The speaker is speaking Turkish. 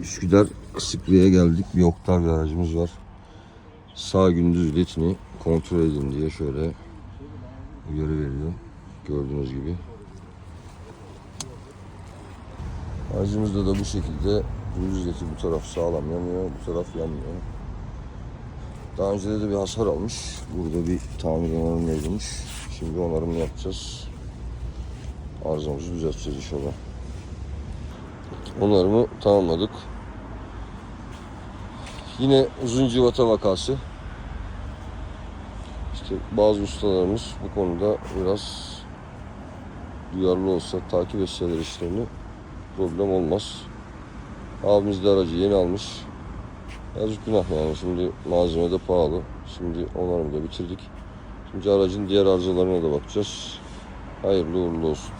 Üsküdar Kısıklı'ya geldik. Bir oktav bir aracımız var. Sağ gündüz litini kontrol edin diye şöyle uyarı veriyor. Gördüğünüz gibi. Aracımızda da bu şekilde gündüz leti bu taraf sağlam yanıyor, bu taraf yanmıyor. Daha önce de bir hasar almış. Burada bir tamir onarım yapılmış. Şimdi onarım yapacağız. Arızamızı düzelteceğiz inşallah. Onarımı tamamladık. Yine uzun civata vakası. İşte bazı ustalarımız bu konuda biraz duyarlı olsa, takip etseler işlerini problem olmaz. Abimiz de aracı yeni almış. Yazık günah yani şimdi malzeme de pahalı. Şimdi onarımı da bitirdik. Şimdi aracın diğer arızalarına da bakacağız. Hayırlı uğurlu olsun.